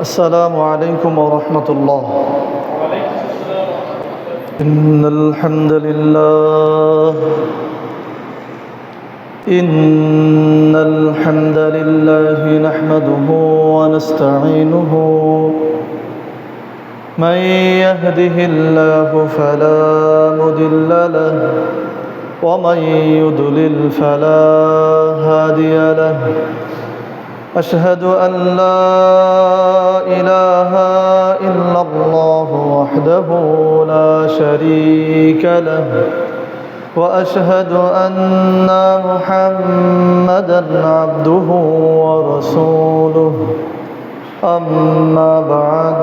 السلام عليكم ورحمة الله. إن الحمد لله. إن الحمد لله نحمده ونستعينه. من يهده الله فلا مضل له ومن يضلل فلا هادي له. أشهد أن لا إله إلا الله وحده لا شريك له وأشهد أن محمدا عبده ورسوله. أما بعد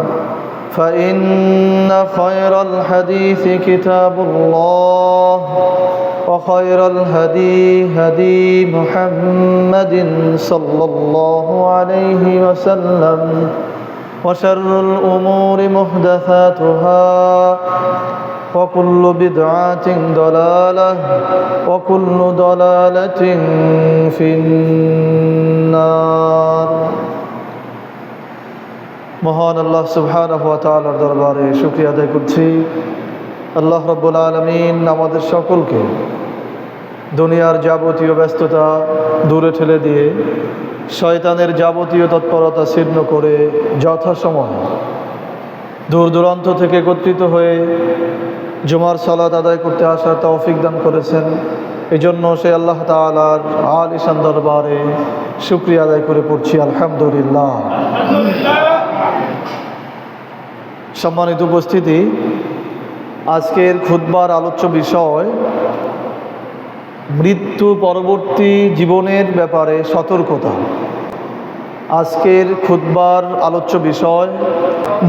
فإن خير الحديث كتاب الله. وخير الهدي هدي محمد صلى الله عليه وسلم وشر الأمور محدثاتها وكل بدعة ضلالة وكل ضلالة في النار মহান আল্লাহ সুবহানাহু ওয়া তাআলার দরবারে শুকরিয়া আদায় করছি আল্লাহ রব্বুল আলমিন আমাদের সকলকে দুনিয়ার যাবতীয় ব্যস্ততা দূরে ঠেলে দিয়ে শয়তানের যাবতীয় তৎপরতা ছিন্ন করে যথাসময় দূর দূরান্ত থেকে একত্রিত হয়ে জুমার সালাত আদায় করতে আসার তৌফিক দান করেছেন। এই জন্য সে আল্লাহ তালার আল ইসান দরবারে শুক্রিয়া আদায় করে পড়ছি, আলহামদুলিল্লাহ। সম্মানিত উপস্থিতি আজকের খুদ্বার আলোচ্য বিষয়, মৃত্যু পরবর্তী জীবনের ব্যাপারে সতর্কতা। আজকের খুদ্বার আলোচ্য বিষয়,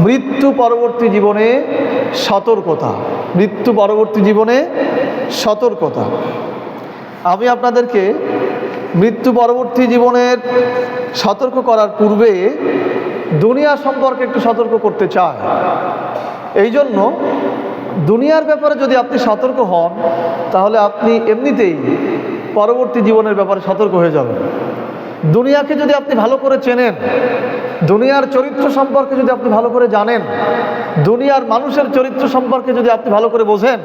মৃত্যু পরবর্তী জীবনে সতর্কতা। মৃত্যু পরবর্তী জীবনে সতর্কতা। আমি আপনাদেরকে মৃত্যু পরবর্তী জীবনের সতর্ক করার পূর্বে দুনিয়া সম্পর্কে একটু সতর্ক করতে চাই। এই জন্য দুনিয়ার ব্যাপারে যদি আপনি সতর্ক হন, তাহলে আপনি এমনিতেই পরবর্তী জীবনের ব্যাপারে সতর্ক হয়ে যাবেন। দুনিয়াকে যদি আপনি ভালো করে চেনেন, দুনিয়ার চরিত্র সম্পর্কে যদি আপনি ভালো করে জানেন, দুনিয়ার মানুষের চরিত্র সম্পর্কে যদি আপনি ভালো করে বোঝেন,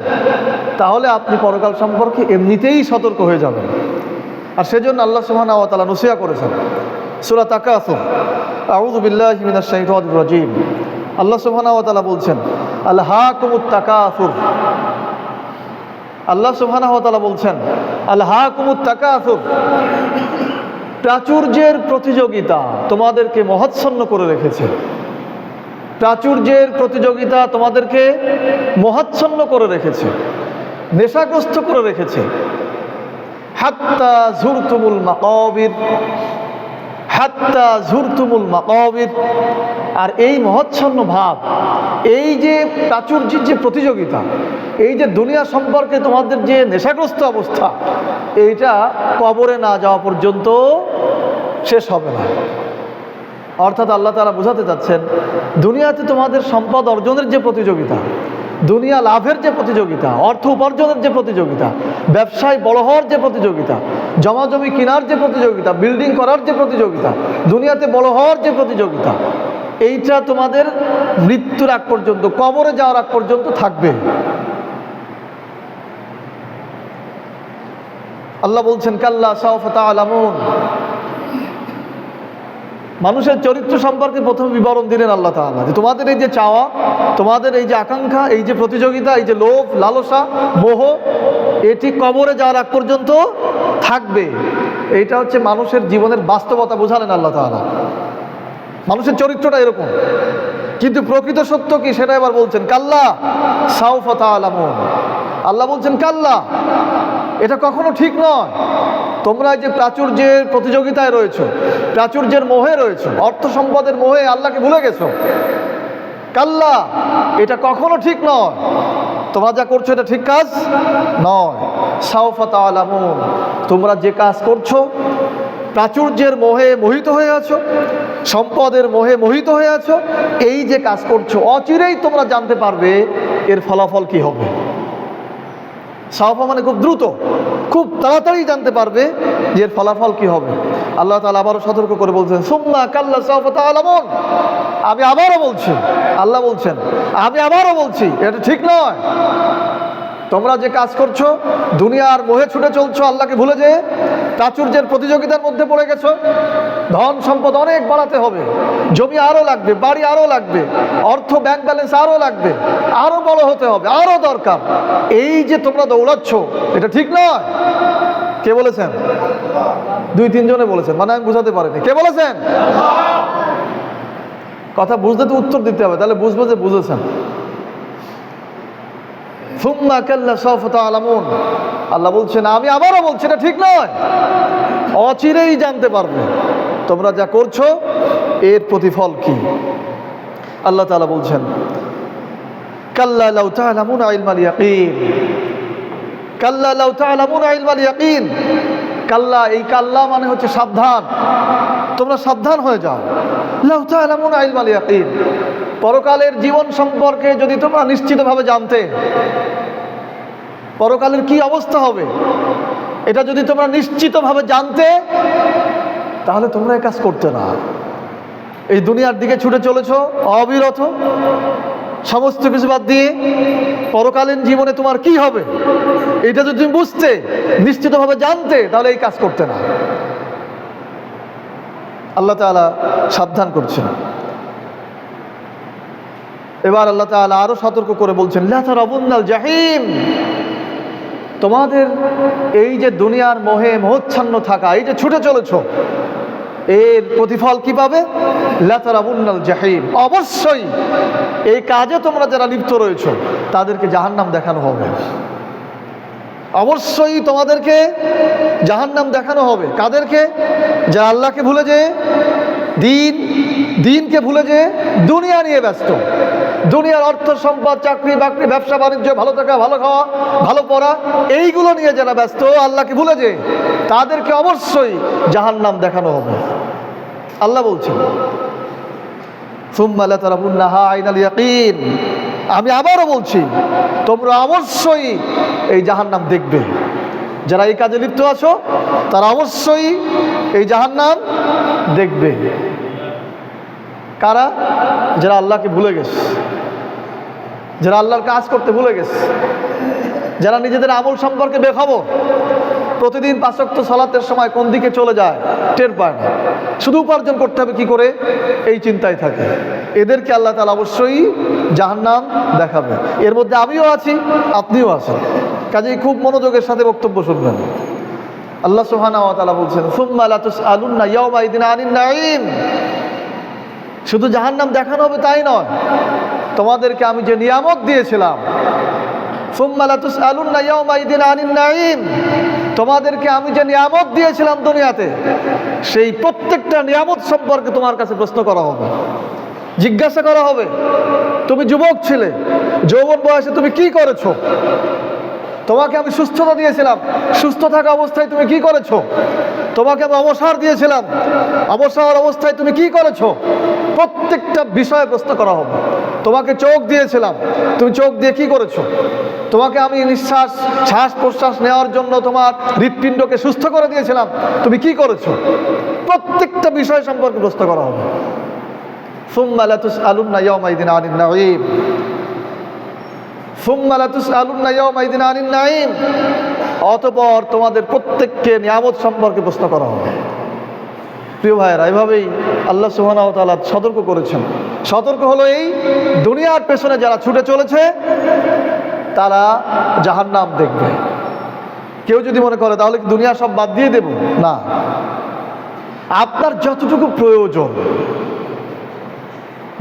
তাহলে আপনি পরকাল সম্পর্কে এমনিতেই সতর্ক হয়ে যাবেন। আর সেজন্য আল্লাহ সুবহানাহু ওয়া তাআলা নসিয়া করেছেন, সূরা তাকাসুর। আউযু বিল্লাহি মিনাশ আল্লাহ সুবহানাহু ওয়া বলছেন আল্লাহ সুবহানাহু ওয়া তাআলা বলছেন আলহাকুমুত তাকাসুর প্রাচুর্যের প্রতিযোগিতা তোমাদেরকে মহাচ্ছন্ন করে রেখেছে। প্রাচুর্যের প্রতিযোগিতা তোমাদেরকে মহাচ্ছন্ন করে রেখেছে, নেশাগ্রস্ত করে রেখেছে। হাত্তা ঝুরতুমুল মাকাবির হাত্তা ঝুরতুমুল মাকাবির আর এই মহাচ্ছন্ন ভাব, এই যে প্রাচুর্যের যে প্রতিযোগিতা, এই যে দুনিয়া সম্পর্কে তোমাদের যে নেশাগ্রস্ত অবস্থা, এইটা কবরে না যাওয়া পর্যন্ত শেষ হবে না। অর্থাৎ আল্লাহ তারা বোঝাতে চাচ্ছেন, দুনিয়াতে তোমাদের সম্পদ অর্জনের যে প্রতিযোগিতা, দুনিয়া লাভের যে প্রতিযোগিতা, অর্থ উপার্জনের যে প্রতিযোগিতা, ব্যবসায় বড় হওয়ার যে প্রতিযোগিতা জমা জমি কেনার যে প্রতিযোগিতা বিল্ডিং করার যে প্রতিযোগিতা, দুনিয়াতে বড় হওয়ার যে প্রতিযোগিতা, এইটা তোমাদের মৃত্যুর আগ পর্যন্ত, কবরে যাওয়ার আগ পর্যন্ত থাকবে। আল্লাহ বলছেন, কাল্লা সাউফতা আলামুন মানুষের চরিত্র সম্পর্কে প্রথম বিবরণ দিলেন আল্লাহ তাআলা যে তোমাদের এই যে চাওয়া, তোমাদের এই যে আকাঙ্ক্ষা, এই যে প্রতিযোগিতা, এই যে লোভ, লালসা, মোহ, এটি কবরে যাওয়ার আগ পর্যন্ত থাকবে। এইটা হচ্ছে মানুষের জীবনের বাস্তবতা, বোঝালেন আল্লাহ তাআলা। মানুষের চরিত্রটা এরকম। কিন্তু প্রকৃত সত্য কি সেটা এবার বলছেন, কাল্লা সাউফতা আলামুন আল্লাহ বলছেন, কাল্লা, এটা কখনো ঠিক নয়। তোমরা যে প্রাচুর্যের প্রতিযোগিতায় রয়েছো, প্রাচুর্যের মোহে রয়েছো, অর্থ সম্পদের মোহে আল্লাহকে ভুলে গেছো? কাল্লা, এটা কখনো ঠিক নয়। তোমরা যা করছ, এটা ঠিক কাজ নয়। সাউফাত আলামুন তোমরা যে কাজ করছ, প্রাচুর্যের মোহে মোহিত হয়ে আছো, সম্পদের মোহে মোহিত হয়ে আছো, এই যে কাজ করছ, অচিরেই তোমরা জানতে পারবে এর ফলাফল কি হবে। সাওফা মানে খুব দ্রুত, খুব তাড়াতাড়ি জানতে পারবে যে এর ফলাফল কি হবে। আল্লাহ তালা আবারও সতর্ক করে বলছেন, সুম্মা কাল্লা সাওফা তাআলামুন। আমি আবারও বলছি, আল্লাহ বলছেন, আমি আবারও বলছি, এটা ঠিক নয়। তোমরা যে কাজ করছ, দুনিয়ার মোহে ছুটে চলছো, আল্লাহকে ভুলে যেয়ে প্রাচুর্যের প্রতিযোগিতার মধ্যে পড়ে গেছো। ধন সম্পদ অনেক বাড়াতে হবে। জমি আরও লাগবে, বাড়ি আরও লাগবে, অর্থ ব্যাংক ব্যালেন্স আরও লাগবে আরও বড় হতে হবে আরও দরকার। এই যে তোমরা দৌড়াচ্ছ, এটা ঠিক নয়। কে বলেছেন? দুই, তিনজনে বলেছেন মানে আমি বুঝাতে পারিনি। কে বলেছেন? কথা বুঝতে তো উত্তর দিতে হবে, তাহলে বুঝব যে বুঝেছেন। আলামুন আল্লাহ বলছেন, আমি আবারও বলছি না ঠিক নয়। অচিরেই জানতে পারবে। তোমরা যা করছ, এর প্রতিফল কি? আল্লাহ তালা বলছেন, কাল্লা লাউ কাল্লা কাল্লা, এই কাল্লা মানে হচ্ছে সাবধান। তোমরা সাবধান হয়ে যাও। পরকালের জীবন সম্পর্কে যদি তোমরা নিশ্চিতভাবে জানতে, পরকালের কি অবস্থা হবে, এটা যদি তোমরা নিশ্চিতভাবে জানতে, তাহলে তোমরা এই কাজ করতে না। এই দুনিয়ার দিকে ছুটে চলেছ, অবিরত। সমস্ত কিছু বাদ দিয়ে পরকালীন জীবনে তোমার কি হবে? এটা যদি তুমি বুঝতে, নিশ্চিতভাবে জানতে, তাহলে এই কাজ করতে না। আল্লাহ তাআলা সাবধান করছেন। এবার আল্লাহ তাআলা আরও সতর্ক করে বলছেন লাথার জাহিম। তোমাদের এই যে দুনিয়ার মোহে মোহচ্ছন্ন থাকা, এই যে ছুটে চলেছ এর প্রতিফল কি পাবে? লাতারাবুন্নাল জাহিম। অবশ্যই এই কাজে তোমরা যারা লিপ্ত রয়েছ, তাদেরকে জাহান্নাম দেখানো হবে। অবশ্যই তোমাদেরকে জাহান্নাম দেখানো হবে। কাদেরকে? যারা আল্লাহকে ভুলে যে দিন, দিনকে ভুলে যে দুনিয়া নিয়ে ব্যস্ত। দুনিয়ার অর্থ সম্পদ, চাকরি, বাকরি, ব্যবসা, বাণিজ্য, ভালো থাকা, ভালো খাওয়া, ভালো পড়া, এইগুলো নিয়ে যারা ব্যস্ত আল্লাহকে ভুলে যে, তাদেরকে অবশ্যই জাহান্নাম দেখানো হবে। আল্লাহ বলছেন ইয়াকিন। আমি আবারও বলছি, তোমরা অবশ্যই এই জাহান্নাম দেখবে। যারা এই কাজে লিপ্ত আছো, তারা অবশ্যই এই জাহান্নাম দেখবে। কারা? যারা আল্লাহকে ভুলে গেছে। যারা আল্লাহর কাজ করতে ভুলে গেছে। যারা নিজেদের আমল সম্পর্কে বেখবর। প্রতিদিন পাঁচক্ত সলাতের সময় কোন দিকে চলে যায়, টের পায় না। শুধু উপার্জন করতে হবে কি করে? এই চিন্তায় থাকে। এদেরকে আল্লাহ তালা অবশ্যই জাহান্নাম দেখাবে। এর মধ্যে আমিও আছি, আপনিও আছেন। কাজেই খুব মনোযোগের সাথে বক্তব্য শুনবেন। আল্লাহ সুহানা তালা বলছেন, সুম্মা আলুন্না ইয়াউমা ইদিন আনিন নাঈম। শুধু জাহান্নাম দেখানো হবে তাই নয়। তোমাদেরকে আমি যে নিয়ামত দিয়েছিলাম তোমাদেরকে আমি যে নিয়ামত দিয়েছিলাম দুনিয়াতে, সেই প্রত্যেকটা নিয়ামত সম্পর্কে তোমার কাছে প্রশ্ন করা হবে। জিজ্ঞাসা করা হবে, তুমি যুবক ছিলে, যৌবন বয়সে তুমি কি করেছ? তোমাকে আমি সুস্থতা দিয়েছিলাম, সুস্থ থাকা অবস্থায় তুমি কি করেছ? তোমাকে আমি অবসর দিয়েছিলাম। অবসর অবস্থায় তুমি কি করেছ? প্রত্যেকটা বিষয়ে প্রশ্ন করা হবে। তোমাকে চোখ দিয়েছিলাম। তুমি চোখ দিয়ে কি করেছ? তোমাকে আমি নিঃশ্বাস শ্বাস প্রশ্বাস নেওয়ার জন্য তোমার হৃৎপিণ্ডকে সুস্থ করে দিয়েছিলাম। তুমি কি করেছ? প্রত্যেকটা বিষয় সম্পর্কে প্রশ্ন করা হবে। সুম্মা লাতুস আলুন্না ইয়াউমাইদিন আনিন নাঈম। সুম্মা লাতুস আলুন্না ইয়াউমাইদিন আনিন নাঈম। অতঃপর তোমাদের প্রত্যেককে নিয়ামত সম্পর্কে প্রশ্ন করা হবে। প্রিয় ভাইয়েরা, এভাবেই আল্লাহ সুবহানাহু ওয়া তাআলা সতর্ক করেছেন। সতর্ক হলো এই দুনিয়ার পেছনে যারা ছুটে চলেছে, তারা জাহান্নাম দেখবে। কেউ যদি মনে করে, তাহলে দুনিয়া সব বাদ দিয়ে দেব? না। আপনার যতটুকু প্রয়োজন,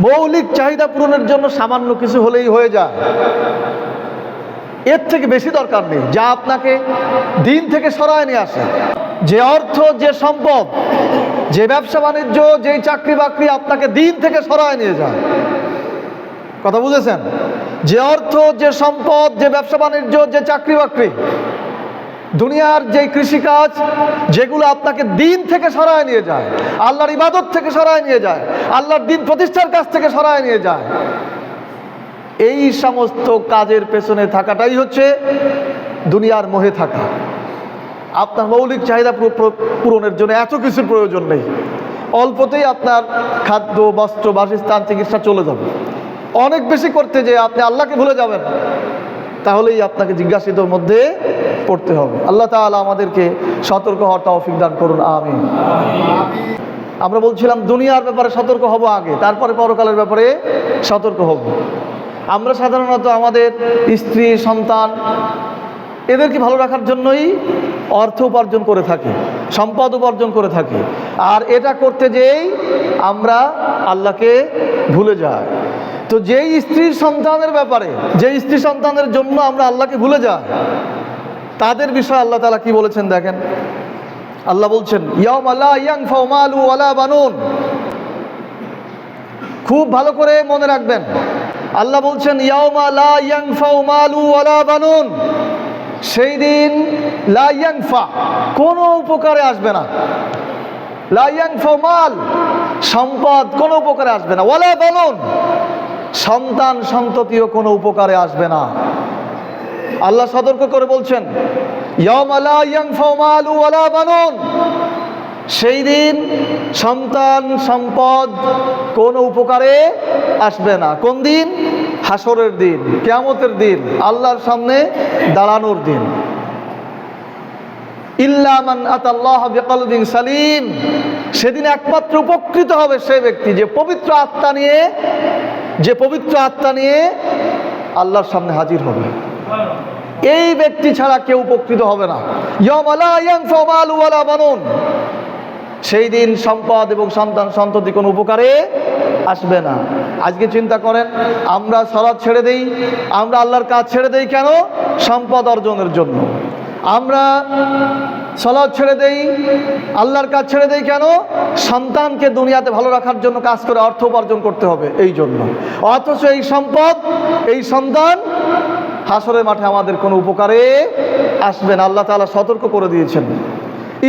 মৌলিক চাহিদা পূরণের জন্য সামান্য কিছু হলেই হয়ে যায়। এর থেকে বেশি দরকার নেই। যা আপনাকে দিন থেকে সরায় নিয়ে আসে। যে অর্থ, যে সম্পদ, যে ব্যবসা বাণিজ্য, যেই চাকরি বাকরি আপনাকে দিন থেকে সরায় নিয়ে যায়। কথা বুঝেছেন? যে অর্থ, যে সম্পদ, যে ব্যবসা বাণিজ্য, যে চাকরি বাকরি, দুনিয়ার যে কৃষিকাজ, যেগুলো আপনাকে দিন থেকে সরায় নিয়ে যায়, আল্লাহর ইবাদত থেকে সরায় নিয়ে যায়, আল্লাহর দিন প্রতিষ্ঠার কাছ থেকে সরায় নিয়ে যায় এই সমস্ত কাজের পেছনে থাকাটাই হচ্ছে দুনিয়ার মোহে থাকা। আপনার মৌলিক চাহিদা পূর- পূর- পূরণের জন্য এত কিছুর প্রয়োজন নেই। অল্পতেই আপনার খাদ্য, বস্ত্র, বাসস্থান, চিকিৎসা চলে যাবে। অনেক বেশি করতে যে আপনি আল্লাহকে ভুলে যাবেন। তাহলেই আপনাকে জিজ্ঞাসিতর মধ্যে পড়তে হবে। আল্লাহ তাআলা আমাদেরকে সতর্ক হওয়ার তৌফিক দান করুন আমি আমরা বলছিলাম, দুনিয়ার ব্যাপারে সতর্ক হব আগে, তারপরে পরকালের ব্যাপারে সতর্ক হব। আমরা সাধারণত আমাদের স্ত্রী, সন্তান, এদেরকে ভালো রাখার জন্যই অর্থ উপার্জন করে থাকি, সম্পদ উপার্জন করে থাকি। আর এটা করতে যেই আমরা আল্লাহকে ভুলে যাই। তো যেই স্ত্রীর সন্তানের ব্যাপারে, যেই স্ত্রী, সন্তানের জন্য আমরা আল্লাহকে ভুলে যাই, তাদের বিষয়ে আল্লাহ তালা কি বলেছেন দেখেন? আল্লাহ বলছেন ওয়ালা বানুন। খুব ভালো করে মনে রাখবেন আল্লাহ বলছেন, ইয়াউমা লা ইয়াংফাউ মালু ওয়ালা বানুন। সেই দিন লা ইয়াংফা কোনো উপকারে আসবে না। লা ইয়াংফাউ মাল, সম্পদ কোনো উপকারে আসবে না। ওয়ালা বানুন, সন্তান সন্ততিও কোনো উপকারে আসবে না। আল্লাহ সতর্ক করে বলছেন, ইয়াউমা লা ইয়াংফাউ মালু ওয়ালা বানুন। সেই দিন সন্তান, সম্পদ কোনো উপকারে আসবে না। কোন দিন? হাসরের দিন, কেয়ামতের দিন, আল্লাহর সামনে দাঁড়ানোর দিন। আতাল্লাহ সালিম। সেদিন একমাত্র উপকৃত হবে সে ব্যক্তি, যে পবিত্র আত্মা নিয়ে, যে পবিত্র আত্মা নিয়ে আল্লাহর সামনে হাজির হবে। এই ব্যক্তি ছাড়া কেউ উপকৃত হবে না। ওয়ালা বানুন। সেই দিন সম্পদ এবং সন্তান সন্ততি কোনো উপকারে আসবে না। আজকে চিন্তা করেন, আমরা সলাদ ছেড়ে দেই, আমরা আল্লাহর কাজ ছেড়ে দেই কেন? সম্পদ অর্জনের জন্য। আমরা সলাদ ছেড়ে দেই, আল্লাহর কাজ ছেড়ে দেই কেন? সন্তানকে দুনিয়াতে ভালো রাখার জন্য কাজ করে অর্থ উপার্জন করতে হবে, এই জন্য। অথচ এই সম্পদ, এই সন্তান হাসরের মাঠে আমাদের কোনো উপকারে আসবেন আল্লাহ তাআলা সতর্ক করে দিয়েছেন।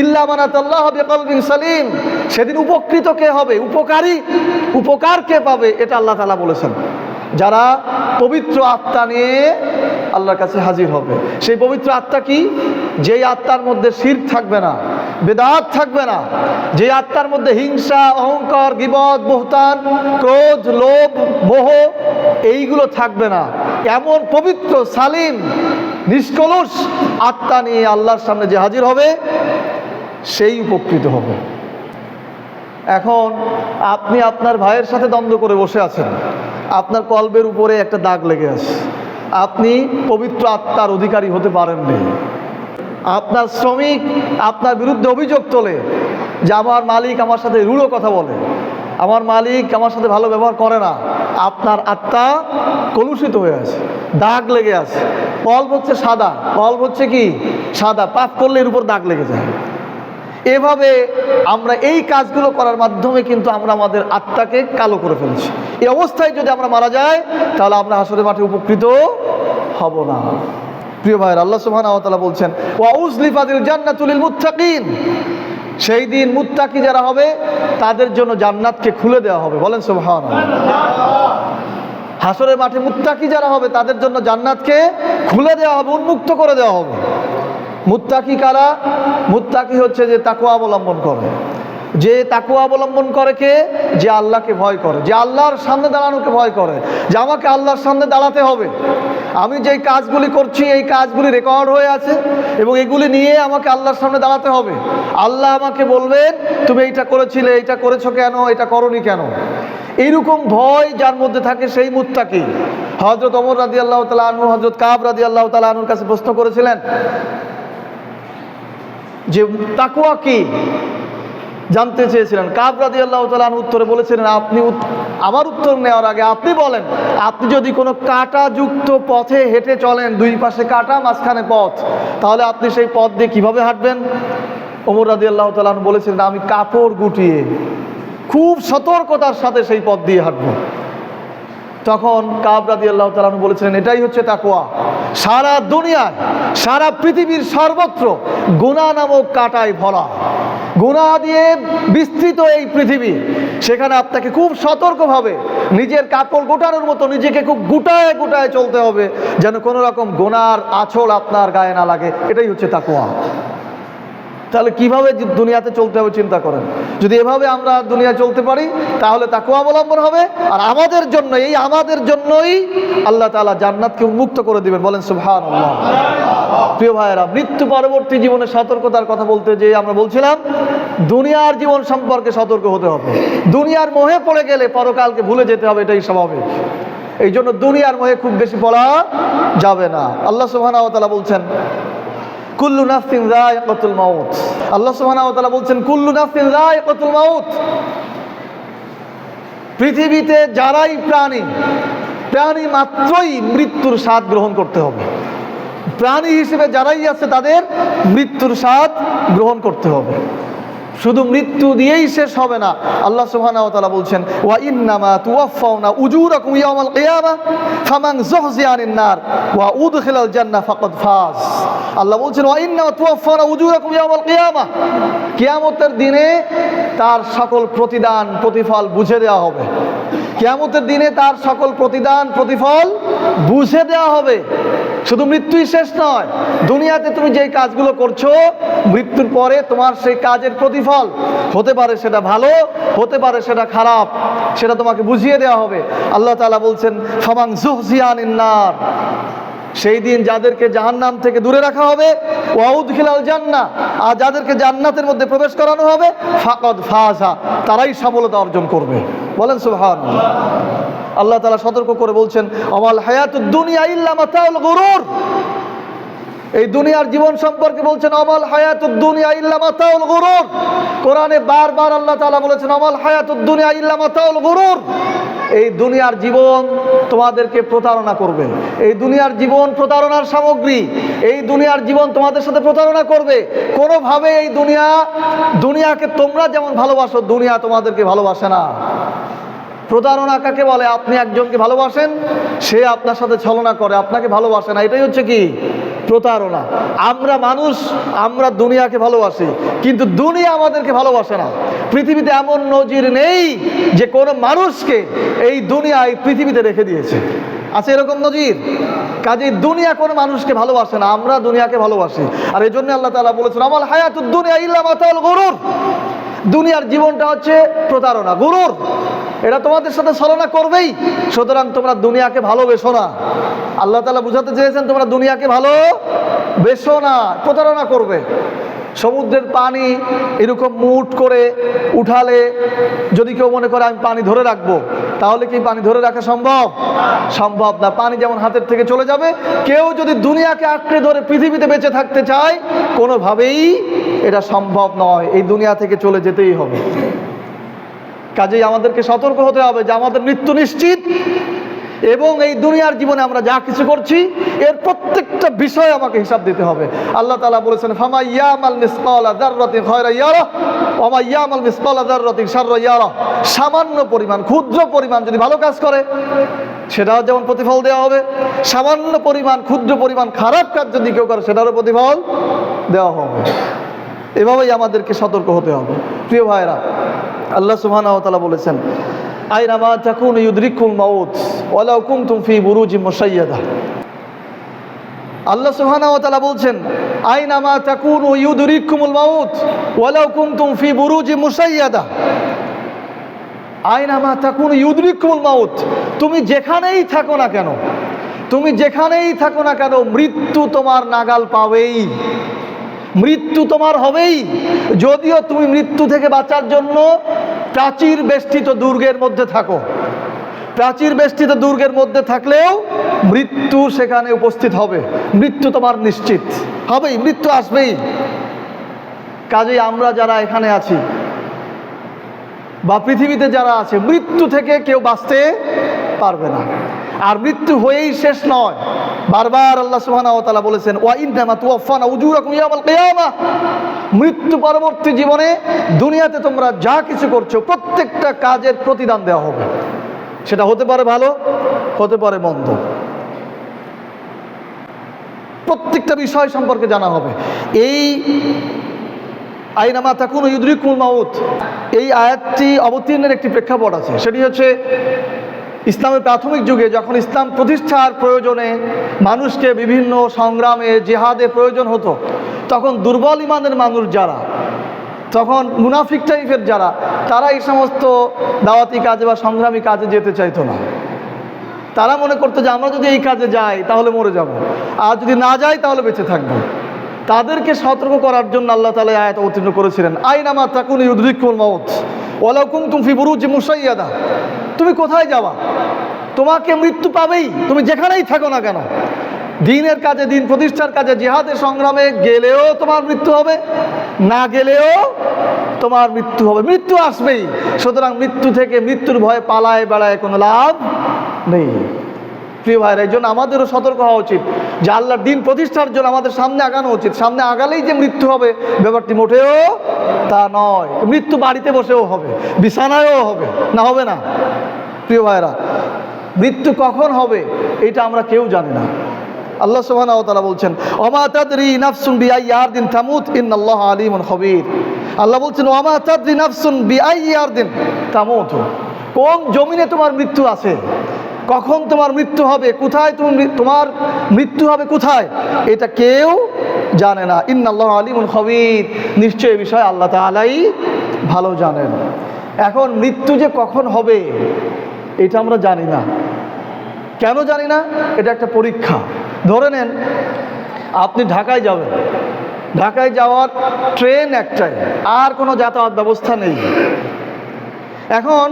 ইল্লা মানাতাল্লাহ বিকলবিন সালিম। সেদিন উপকৃত কে হবে? উপকারী? উপকার কে পাবে? এটা আল্লাহ তালা বলেছেন। যারা পবিত্র আত্মা নিয়ে আল্লাহর কাছে হাজির হবে। সেই পবিত্র আত্মা কি? যেই আত্মার মধ্যে শির থাকবে না, বেদাত থাকবে না যে আত্মার মধ্যে হিংসা, অহংকার, গিবদ, বহতান, ক্রোধ, লোভ, মোহ, এইগুলো থাকবে না। এমন পবিত্র, সালিম, নিষ্কলুষ আত্মা নিয়ে আল্লাহর সামনে যে হাজির হবে সেই উপকৃত হবে। এখন আপনি আপনার ভাইয়ের সাথে দ্বন্দ্ব করে বসে আছেন। আপনার কল্পের উপরে একটা দাগ লেগে আছে। আপনি পবিত্র আত্মার অধিকারী হতে পারেননি। আপনার শ্রমিক আপনার বিরুদ্ধে অভিযোগ তোলে যে, আমার মালিক আমার সাথে রূঢ় কথা বলে। আমার মালিক আমার সাথে ভালো ব্যবহার করে না। আপনার আত্মা কলুষিত হয়ে আছে, দাগ লেগে আছে। কল্প হচ্ছে সাদা। কল্প হচ্ছে কি? সাদা। পাপ করলে এর উপর দাগ লেগে যায়। এভাবে আমরা এই কাজগুলো করার মাধ্যমে কিন্তু আমরা আমাদের আত্মাকে কালো করে ফেলছি। এই অবস্থায় যদি আমরা মারা যাই, তাহলে আমরা হাসরে মাঠে উপকৃত হব না। প্রিয় ভাইয়ের, আল্লাহ সুবহানাহু ওয়া তাআলা বলছেন ওয়াউজলিফাতিল জান্নাতুলিল মুত্তাকিন। সেই দিন মুত্তাকি যারা হবে, তাদের জন্য জান্নাতকে খুলে দেওয়া হবে। বলেন সুবহানাল্লাহ। হাসরের মাঠে মুত্তাকি যারা হবে, তাদের জন্য জান্নাতকে খুলে দেওয়া হবে, উন্মুক্ত করে দেওয়া হবে। মুত্তাকি কারা? মুত্তাকি হচ্ছে যে তাকুয়া অবলম্বন করে। যে তাকুয়া অবলম্বন করে কে? যে আল্লাহকে ভয় করে। যে আল্লাহর সামনে দাঁড়ানোকে ভয় করে। যে আমাকে আল্লাহর সামনে দাঁড়াতে হবে। আমি যেই কাজগুলি করছি, এই কাজগুলি রেকর্ড হয়ে আছে এবং এগুলি নিয়ে আমাকে আল্লাহর সামনে দাঁড়াতে হবে। আল্লাহ আমাকে বলবেন, তুমি এইটা করেছিলে, এইটা করেছ কেন? এটা করনি কেন? এইরকম ভয় যার মধ্যে থাকে সেই মুত্তাকি। হজরত অমর রাদি আল্লাহ তালা আনু হজরত কাব রাদি আল্লাহ তালা আনুর কাছে প্রশ্ন করেছিলেন যে তাকুয়া কি? জানতে চেয়েছিলেন। কাব রাদি আল্লাহ তালান উত্তরে বলেছিলেন, আপনি আমার উত্তর নেওয়ার আগে আপনি বলেন, আপনি যদি কোনো কাঁটাযুক্ত পথে হেঁটে চলেন, দুই পাশে কাঁটা, মাঝখানে পথ, তাহলে আপনি সেই পথ দিয়ে কীভাবে হাঁটবেন? ওমর রাদি আল্লাহ তালান বলেছিলেন, আমি কাপড় গুটিয়ে খুব সতর্কতার সাথে সেই পথ দিয়ে হাঁটবো। তখন কাব রাদি আল্লাহ তালানু বলেছিলেন, এটাই হচ্ছে তাকুয়া সারা দুনিয়ার সারা পৃথিবীর সর্বত্র গুণা নামক কাটায় ভরা। গুণা দিয়ে বিস্তৃত এই পৃথিবী। সেখানে আপনাকে খুব সতর্কভাবে নিজের কাপড় গোটানোর মতো নিজেকে খুব গুটায় গুটায় চলতে হবে, যেন কোনো রকম গোনার আছল আপনার গায়ে না লাগে। এটাই হচ্ছে তাকোয়া তাহলে কীভাবে দুনিয়াতে চলতে হবে চিন্তা করেন? যদি এভাবে আমরা দুনিয়া চলতে পারি, তাহলে তাকে অবলম্বন হবে, আর আমাদের জন্য এই আমাদের জন্যই আল্লাহ তালা জান্নাতকে উন্মুক্ত করে দিবেন। বলেন সুবহান প্রিয় ভাইয়েরা, মৃত্যু পরবর্তী জীবনে সতর্কতার কথা বলতে যে আমরা বলছিলাম, দুনিয়ার জীবন সম্পর্কে সতর্ক হতে হবে। দুনিয়ার মোহে পড়ে গেলে পরকালকে ভুলে যেতে হবে, এটাই স্বাভাবিক। এই জন্য দুনিয়ার মোহে খুব বেশি পড়া যাবে না। আল্লাহ ওয়া বলছেন কুল্লু নাফসিন মাউত। আল্লাহ সুবহানাহু ওয়া তাআলা বলছেন, কুল্লু নাফসিন মাউত। পৃথিবীতে যারাই প্রাণী প্রাণী মাত্রই মৃত্যুর স্বাদ গ্রহণ করতে হবে। প্রাণী হিসেবে যারাই আছে তাদের মৃত্যুর স্বাদ গ্রহণ করতে হবে। শুধু মৃত্যু দিয়েই শেষ হবে না। আল্লাহ সুবহানাহু ওয়া তাআলা বলছেন, ওয়া ইন্নামা তুওয়াফাউনা উজুরাকুম ইয়াওমাল কিয়ামা, ফামান যুহজিয়া আনিন নার ওয়া উদখিলাল জান্নাহ ফাকাদ ফাজ। আল্লাহ বলছেন, ওয়া ইন্নামা তুওয়াফাউনা উজুরাকুম ইয়াওমাল কিয়ামা, কিয়ামতের দিনে তার সকল প্রতিদান, প্রতিফল বুঝে দেওয়া হবে। কিয়ামতের দিনে তার সকল প্রতিদান, প্রতিফল বুঝে দেওয়া হবে। শুধু মৃত্যুই শেষ নয়, দুনিয়াতে তুমি যেই কাজগুলো করছ, মৃত্যুর পরে তোমার সেই কাজের প্রতিফল হতে পারে সেটা ভালো, হতে পারে সেটা খারাপ, সেটা তোমাকে বুঝিয়ে দেওয়া হবে। আল্লাহ তালা বলছেন ফমাং জুহজিয়ান ইন্নার সেই দিন যাদেরকে জাহান্নাম থেকে দূরে রাখা হবে ওয়াউদ খিলাল জান্না আর যাদেরকে জান্নাতের মধ্যে প্রবেশ করানো হবে, ফাকদ ফাজা, তারাই সফলতা অর্জন করবে। বলেন সুহান আল্লাহ তালা সতর্ক করে বলছেন, অমাল হায়াতুদ্দুনিয়া ইল্লা মাতাউল গুরুর। এই দুনিয়ার জীবন সম্পর্কে বলছেন, অমাল হায়াতুদ দুনিয়া ইল্লা গুরুর। কোরআনে বারবার আল্লাহ তাআলা বলেছেন, অমাল হায়াতুদ দুনিয়া ইল্লা গুরুর। এই দুনিয়ার জীবন তোমাদেরকে প্রতারণা করবে। এই দুনিয়ার জীবন প্রতারণার সামগ্রী। এই দুনিয়ার জীবন তোমাদের সাথে প্রতারণা করবে। কোনোভাবে এই দুনিয়া, দুনিয়াকে তোমরা যেমন ভালোবাসো, দুনিয়া তোমাদেরকে ভালোবাসে না। প্রতারণা কাকে বলে? আপনি একজনকে ভালোবাসেন, সে আপনার সাথে ছলনা করে, আপনাকে ভালোবাসে না। এটাই হচ্ছে কি? প্রতারণা। আমরা মানুষ, আমরা দুনিয়াকে ভালোবাসি, কিন্তু দুনিয়া আমাদেরকে ভালোবাসে না। পৃথিবীতে এমন নজির নেই যে কোনো মানুষকে এই দুনিয়া এই পৃথিবীতে রেখে দিয়েছে। আছে এরকম নজির? কাজে দুনিয়া কোনো মানুষকে ভালোবাসে না, আমরা দুনিয়াকে ভালোবাসি। আর এই জন্য আল্লাহ তাআলা বলেছেন আমার হায়াতুদ দুনিয়া ইল্লা মাতাল গরুর। দুনিয়ার জীবনটা হচ্ছে প্রতারণা, গুরুর। এটা তোমাদের সাথে ছলনা করবেই। সুতরাং তোমরা দুনিয়াকে ভালোবেসো না। আল্লাহ তালা বুঝাতে চেয়েছেন, তোমরা দুনিয়াকে ভালো বেসো না, প্রতারণা করবে। সমুদ্রের পানি এরকম মুট করে উঠালে যদি কেউ মনে করে আমি পানি ধরে রাখব, তাহলে কি পানি ধরে রাখা সম্ভব? সম্ভব না। পানি যেমন হাতের থেকে চলে যাবে, কেউ যদি দুনিয়াকে আঁকড়ে ধরে পৃথিবীতে বেঁচে থাকতে চায়, কোনোভাবেই এটা সম্ভব নয়। এই দুনিয়া থেকে চলে যেতেই হবে। কাজেই আমাদেরকে সতর্ক হতে হবে যে আমাদের মৃত্যু নিশ্চিত এবং এই দুনিয়ার জীবনে আমরা যা কিছু করছি, এর প্রত্যেকটা বিষয় আমাকে হিসাব দিতে হবে। আল্লাহ তালা বলেছেন ফামা ইয়ামাল মিসকালা যাররাতিন খায়রা ইয়ারা ওমা ইয়ামাল মিসকালা যাররাতিন শাররা ইয়ারা সামান্য পরিমাণ, ক্ষুদ্র পরিমাণ যদি ভালো কাজ করে, সেটাও যেমন প্রতিফল দেওয়া হবে। সামান্য পরিমাণ, ক্ষুদ্র পরিমাণ, খারাপ কাজ যদি কেউ করে, সেটারও প্রতিফল দেওয়া হবে। এভাবেই আমাদেরকে সতর্ক হতে হবে। প্রিয় ভাইরা আল্লাহ সুবহানাহু ওয়া তাআলা বলেছেন, আইনামা তাকুন ইউদরিকুল মাউত। ওয়ালাউ কুনতুম ফি বুরুজি মুশাইয়াদা। আল্লাহ সুবহানাহু ওয়া তাআলা বলছেন আইনামা তাকুনু ইউদরিকুমুল মাউত, ওয়ালাউ কুনতুম ফি বুরুজি মুশাইয়াদা। আইনামা তাকুনু ইউদরিকুমুল মাউত, তুমি যেখানেই থাকো না কেন, তুমি যেখানেই থাকো না কেন, মৃত্যু তোমার নাগাল পাবেই। মৃত্যু তোমার হবেই। যদিও তুমি মৃত্যু থেকে বাঁচার জন্য প্রাচীর বেষ্টিত দুর্গের মধ্যে থাকো প্রাচীর বেষ্টিত দুর্গের মধ্যে থাকলেও মৃত্যু সেখানে উপস্থিত হবে। মৃত্যু তোমার নিশ্চিত। হবেই, মৃত্যু আসবেই। কাজেই আমরা যারা এখানে আছি বা পৃথিবীতে যারা আছে, মৃত্যু থেকে কেউ বাঁচতে পারবে না। আর মৃত্যু হয়েই শেষ নয়। বারবার আল্লাহ তাআলা বলেছেন, ওয়া ইন্নামা তুওয়াফানা উজুরাকুম ইয়াওমাল কিয়ামা। মৃত্যু পরবর্তী জীবনে দুনিয়াতে তোমরা যা কিছু করছ, প্রত্যেকটা কাজের প্রতিদান দেওয়া হবে। সেটা হতে পারে ভালো, হতে পারে মন্দ। প্রত্যেকটা বিষয় সম্পর্কে জানা হবে। এই আইনামা তাকুন ইউদ্রিকুল মাউত, এই আয়াতটি অবতীর্ণের একটি প্রেক্ষাপট আছে। সেটি হচ্ছে ইসলামের প্রাথমিক যুগে যখন ইসলাম প্রতিষ্ঠার প্রয়োজনে মানুষকে বিভিন্ন সংগ্রামে, জেহাদে প্রয়োজন হতো, তখন দুর্বল ইমানের মানুষ যারা তখন মুনাফিক টাইপের যারা, তারা এই সমস্ত দাওয়াতি কাজে বা সংগ্রামী কাজে যেতে চাইতো না। তারা মনে করতো যে, আমরা যদি এই কাজে যাই, তাহলে মরে যাব। আর যদি না যাই, তাহলে বেঁচে থাকব। তাদেরকে সতর্ক করার জন্য আল্লাহ তালা আয়াত অবতীর্ণ করেছিলেন। আইনামা তাকুন ইউদ্রিকুল মৌত ওয়ালাকুম তুমি বুরুজ মুসাইয়াদা। তুমি কোথায় যাওয়া তোমাকে মৃত্যু পাবেই। তুমি যেখানেই থাকো না কেন। দিনের কাজে, দিন প্রতিষ্ঠার কাজে, জেহাদের সংগ্রামে গেলেও তোমার মৃত্যু হবে। না গেলেও তোমার মৃত্যু হবে। মৃত্যু আসবেই। সুতরাং মৃত্যু থেকে মৃত্যুর ভয়ে পালায় বেড়ায় কোনো লাভ নেই। প্রিয় ভাইরা, এই জন্য আমাদেরও সতর্ক হওয়া উচিত। যে আল্লাহর দিন প্রতিষ্ঠার জন্য আমাদের সামনে আগানো উচিত। সামনে আগালেই যে মৃত্যু হবে, ব্যাপারটি মোটেও তা নয়। মৃত্যু বাড়িতে বসেও হবে, বিছানায়ও হবে, না হবে না? প্রিয় ভাইরা, মৃত্যু কখন হবে, এটা আমরা কেউ জানি না। আল্লাহ সুবহানাহু ওয়া তাআলা বলছেন, ওমা তাদরি নাফসুন বিআইয়ার দিন তামুত, ইন্নাল্লাহ আলিমুন খবীর। আল্লাহ বলছেন, ওমা তাদরি নাফসুন বিআইয়ার দিন তামুত, কোন জমিনে তোমার মৃত্যু আছে? কখন তোমার মৃত্যু হবে? কোথায় তুমি তোমার মৃত্যু হবে কোথায়? এটা কেউ জানে না। ইন্নাল্লাহ আলিমুন খবীর। নিশ্চয় বিষয়ে আল্লাহ তাআলাই ভালো জানেন। এখন মৃত্যু যে কখন হবে, এটা আমরা জানি না। কেন জানি না? এটা একটা পরীক্ষা। ধরে নেন, আপনি ঢাকায় যাবেন। ঢাকায় যাওয়ার ট্রেন একটাই, আর কোনো যাতায়াত ব্যবস্থা নেই। এখন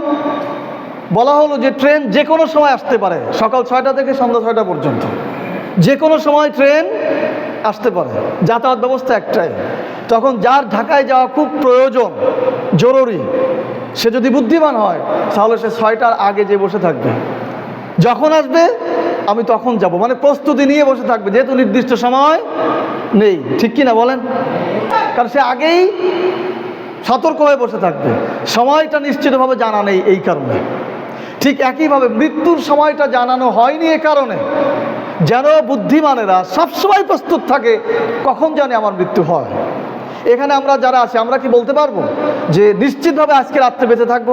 বলা হলো যে ট্রেন যে কোনো সময় আসতে পারে, সকাল ছয়টা থেকে সন্ধ্যা ছয়টা পর্যন্ত। যে কোনো সময় ট্রেন আসতে পারে, যাতায়াত ব্যবস্থা একটাই। তখন যার ঢাকায় যাওয়া খুব প্রয়োজন, জরুরি, সে যদি বুদ্ধিমান হয়, তাহলে সে ছয়টার আগে যে বসে থাকবে। যখন আসবে আমি তখন যাব। মানে প্রস্তুতি নিয়ে বসে থাকবে, যেহেতু নির্দিষ্ট সময় নেই। ঠিক কি না বলেন? কারণ সে আগেই সতর্ক হয়ে বসে থাকবে। সময়টা নিশ্চিতভাবে জানা নেই এই কারণে। ঠিক একইভাবে মৃত্যুর সময়টা জানানো হয়নি এ কারণে। যেন বুদ্ধিমানেরা সবসময় প্রস্তুত থাকে, কখন জানে আমার মৃত্যু হয়। এখানে আমরা যারা আছি, আমরা কি বলতে পারব? যে নিশ্চিতভাবে আজকে রাত্রে বেঁচে থাকব।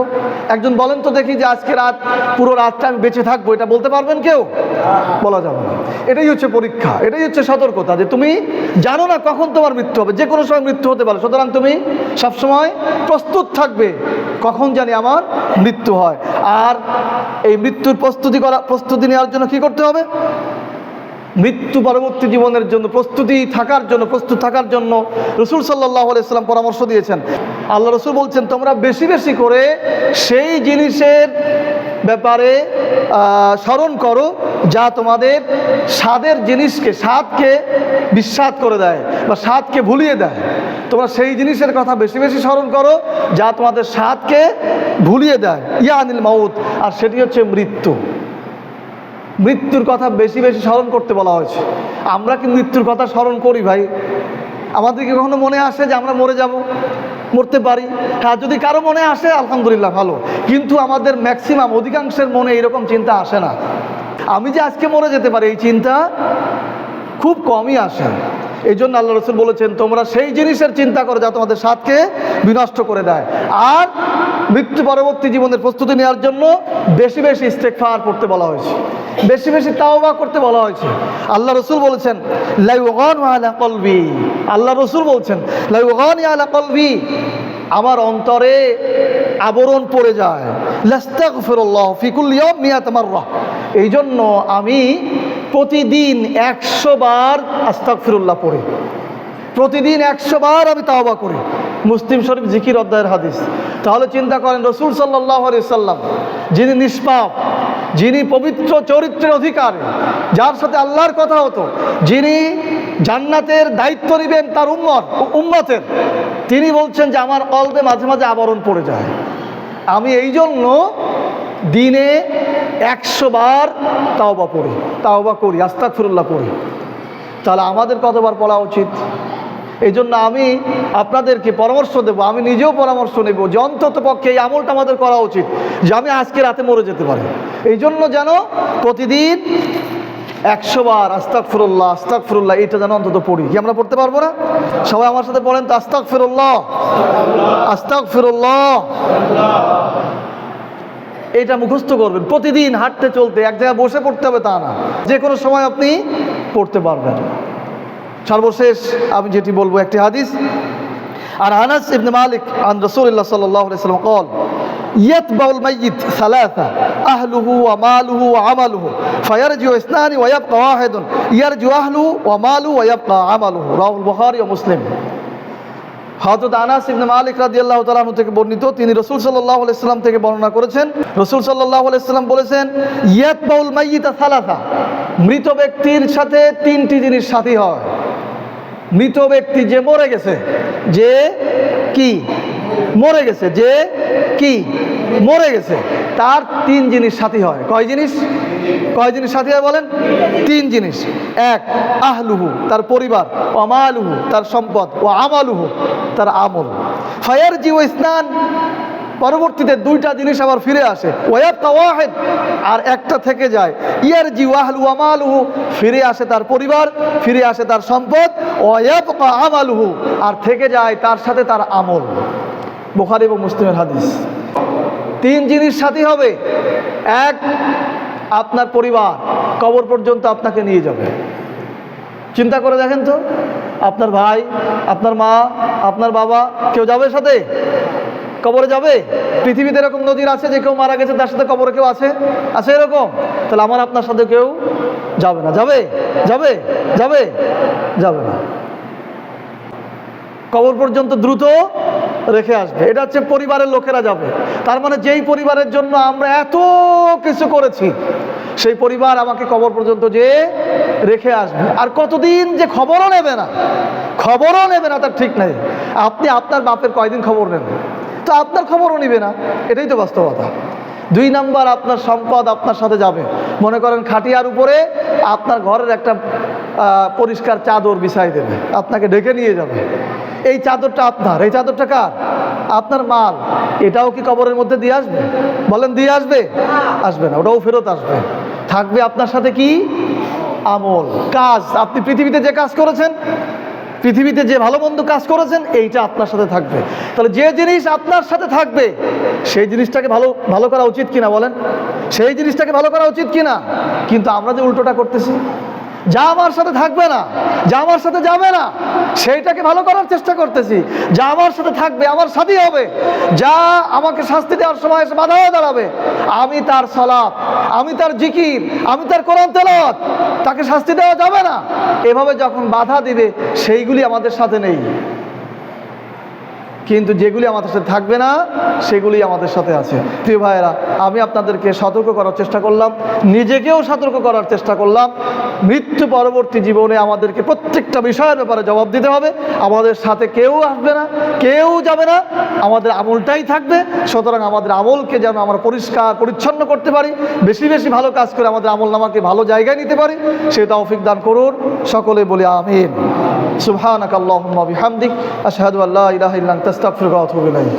একজন বলেন তো দেখি যে আজকে রাত, পুরো রাতটা আমি বেঁচে থাকব, এটা বলতে পারবেন কেউ? বলা যাবে না। এটাই হচ্ছে পরীক্ষা, এটাই হচ্ছে সতর্কতা যে তুমি জানো না কখন তোমার মৃত্যু হবে যে কোনো সময় মৃত্যু হতে পারে। সুতরাং তুমি সবসময় প্রস্তুত থাকবে কখন জানি আমার মৃত্যু হয়। আর এই মৃত্যুর প্রস্তুতি করা, প্রস্তুতি নেওয়ার জন্য কি করতে হবে? মৃত্যু পরবর্তী জীবনের জন্য, প্রস্তুতি থাকার জন্য, প্রস্তুত থাকার জন্য রসুল সাল্লাহ আলাইসাল্লাম পরামর্শ দিয়েছেন। আল্লাহ রসুল বলছেন, তোমরা বেশি বেশি করে সেই জিনিসের ব্যাপারে স্মরণ করো যা তোমাদের স্বাদের জিনিসকে, স্বাদকে বিস্বাদ করে দেয় বা স্বাদকে ভুলিয়ে দেয়। তোমরা সেই জিনিসের কথা বেশি বেশি স্মরণ করো যা তোমাদের স্বাদকে ভুলিয়ে দেয়। ইয়া আনিল মাউত। আর সেটি হচ্ছে মৃত্যু। মৃত্যুর কথা বেশি বেশি স্মরণ করতে বলা হয়েছে। আমরা কি মৃত্যুর কথা স্মরণ করি ভাই? আমাদেরকে কখনো মনে আসে যে আমরা মরে যাব, মরতে পারি? হ্যাঁ যদি কারও মনে আসে, আলহামদুলিল্লাহ ভালো। কিন্তু আমাদের ম্যাক্সিমাম অধিকাংশের মনে এরকম চিন্তা আসে না। আমি যে আজকে মরে যেতে পারি, এই চিন্তা খুব কমই আসে। এই জন্য আল্লাহ রসুল বলেছেন, তোমরা সেই জিনিসের চিন্তা করো যা তোমাদের স্বাদকে বিনষ্ট করে দেয়। আর মৃত্যু পরবর্তী জীবনের প্রস্তুতি নেওয়ার জন্য বেশি বেশি ইস্তেকফার করতে বলা হয়েছে। বেশি বেশি তাওবা করতে বলা হয়েছে। আল্লাহ রসুল বলেছেন কলবি। আল্লাহ রসুল বলছেন আলা কলবি। আমার অন্তরে আবরণ পড়ে যায়। লাস্তাগফিরুল্লাহ ফিকুল ইয়াম মিয়াত মাররা। এই জন্য আমি প্রতিদিন একশো বার আস্তাগফিরুল্লাহ পড়ে। প্রতিদিন একশো বার আমি তাওবা করি। মুসলিম শরীফ জিকির অধ্যায়ের হাদিস। তাহলে চিন্তা করেন, রসুল সাল্লাহ সাল্লাম যিনি নিষ্পাপ, যিনি পবিত্র চরিত্রের অধিকার, যার সাথে আল্লাহর কথা হতো, যিনি জান্নাতের দায়িত্ব নেবেন তার উম্মত, উম্মতের, তিনি বলছেন যে আমার কল্পে মাঝে মাঝে আবরণ পড়ে যায়। আমি এই জন্য দিনে একশো বার তাওবা পড়ি, তাওবা করি আস্তাক ফিরুল্লাহ পড়ি। তাহলে আমাদের কতবার পড়া উচিত? এই জন্য আমি আপনাদেরকে পরামর্শ দেব, আমি নিজেও পরামর্শ নেব যে অন্তত পক্ষে এই আমলটা আমাদের করা উচিত, যে আমি আজকে রাতে মরে যেতে পারি। এই জন্য যেন প্রতিদিন একশো বার আস্তাক ফিরুল্লাহ আস্তাক ফিরুল্লাহ এটা যেন অন্তত পড়ি। কি আমরা পড়তে পারব না? সবাই আমার সাথে পড়েন তো আস্তাক ফিরুল্লাহ আস্তাক ফিরুল্লাহ এটা মুখস্থ করবেন প্রতিদিন হাঁটতে চলতে এক জায়গায় বসে পড়তে হবে তা না যে কোনো সময় আপনি পড়তে পারবেন সর্বশেষ আমি যেটি বলবো একটি হাদিস আর আনাস ইবনে মালিক আন রাসূলুল্লাহ সাল্লাল্লাহু আলাইহি ওয়াসাল্লাম قال يتبع الميت ثلاثة أهله وماله وعمله فيرجع اثنان ويبقى واحد يرجع أهله وماله ويبقى عمله رواه البخاري ومسلم হযরত আনাস ইবনে মালিক রাদিয়াল্লাহু তাআলা থেকে বর্ণিত, তিনি রাসূল সাল্লাল্লাহু আলাইহি সাল্লাম থেকে বর্ণনা করেছেন। রাসূল সাল্লাল্লাহু আলাইহি সাল্লাম বলেছেন, ইয়াতবাউল মাইয়িতা সালাসা। মৃত ব্যক্তির সাথে তিনটি জিনিস সাথী হয়। মৃত ব্যক্তি যে মরে গেছে, যে কি? মরে গেছে, যে কি? মরে গেছে। তার তিন জিনিস সাথী হয়। কয় জিনিস? কয় জিনিস সাথী বলেন? তিন জিনিস। এক, আহলুহু, তার পরিবার। ও আমালুহু তার সম্পদ। ও আমালুহু, তার আমল। ফায়ার জিও স্নান পরবর্তীতে দুইটা জিনিস আবার ফিরে আসে। ওয়াব তাওয়াহেদ আর একটা থেকে যায়। ইয়ার জি ওয়াহলু আমালুহু ফিরে আসে তার পরিবার, ফিরে আসে তার সম্পদ। ওয়াব আমালুহু, আর থেকে যায় তার সাথে তার আমল। বুখারী এবং মুসলিমের হাদিস। তিন জিনিস সাথী হবে। এক আপনার পরিবার কবর পর্যন্ত আপনাকে নিয়ে যাবে। চিন্তা করে দেখেন তো, আপনার ভাই, আপনার মা, আপনার বাবা, কেউ যাবে সাথে? কবরে যাবে? পৃথিবীতে এরকম নদীর আছে যে কেউ মারা গেছে, তার সাথে কবরে কেউ আছে? আছে এরকম? তাহলে আমার আপনার সাথে কেউ যাবে না। যাবে? যাবে? যাবে? যাবে না। কবর পর্যন্ত দ্রুত রেখে আসবে। এটা হচ্ছে পরিবারের লোকেরা যাবে। তার মানে যেই পরিবারের জন্য আমরা এত কিছু করেছি, সেই পরিবার আমাকে কবর পর্যন্ত যে রেখে আসবে। আর কতদিন যে খবরও নেবে না, খবরও নেবে না, তার ঠিক নেই। আপনি আপনার বাপের কয়দিন খবর নেবেন তো আপনার খবরও নিবে না। এটাই তো বাস্তবতা। দুই নাম্বার, আপনার সম্পদ আপনার সাথে যাবে। মনে করেন খাটিয়ার উপরে আপনার ঘরের একটা পরিষ্কার চাদর বিছাই দেবে। আপনাকে ডেকে নিয়ে যাবে। এই চাদরটা আপনার, এই চাদরটা কার? আপনার মাল। এটাও কি কবরের মধ্যে দিয়ে আসবে? বলেন, দিয়ে আসবে? আসবে না, ওটাও ফেরত আসবে। থাকবে আপনার সাথে কি? আমল, কাজ। আপনি পৃথিবীতে যে কাজ করেছেন, পৃথিবীতে যে ভালো মন্দ কাজ করেছেন, এইটা আপনার সাথে থাকবে। তাহলে যে জিনিস আপনার সাথে থাকবে, সেই জিনিসটাকে ভালো ভালো করা উচিত কিনা বলেন? সেই জিনিসটাকে ভালো করা উচিত কিনা? কিন্তু আমরা যে উল্টোটা করতেছি যা আমার সাথে থাকবে না যা আমার সাথে যাবে না। সেইটাকে ভালো করার চেষ্টা করতেছি। যা আমার সাথে থাকবে, আমার সাথেই হবে। যা আমাকে শাস্তি দেওয়ার সময় এসে বাধা হয়ে দাঁড়াবে। আমি তার সলাপ আমি তার জিকির, আমি তার কোরআন তেলত তাকে শাস্তি দেওয়া যাবে না। এভাবে যখন বাধা দিবে, সেইগুলি আমাদের সাথে নেই। কিন্তু যেগুলি আমাদের সাথে থাকবে না, সেগুলি আমাদের সাথে আছে। প্রিয় ভাইয়েরা, আমি আপনাদেরকে সতর্ক করার চেষ্টা করলাম, নিজেকেও সতর্ক করার চেষ্টা করলাম। মৃত্যু পরবর্তী জীবনে আমাদেরকে প্রত্যেকটা বিষয়ের ব্যাপারে জবাব দিতে হবে। আমাদের সাথে কেউ আসবে না, কেউ যাবে না, আমাদের আমলটাই থাকবে। সুতরাং আমাদের আমলকে যেন আমরা পরিষ্কার, পরিচ্ছন্ন করতে পারি, বেশি বেশি ভালো কাজ করে আমাদের আমল নামাকে ভালো জায়গায় নিতে পারি। সে তৌফিক দান করুন। সকলে বলি আমিন। সুবহানাকাল্লাহুম্মা বিহামদিক আশহাদু আল্লা ইলাহা ইল্লা আনতা আস্তাগফিরুকা ওয়া আতুবু ইলাইক।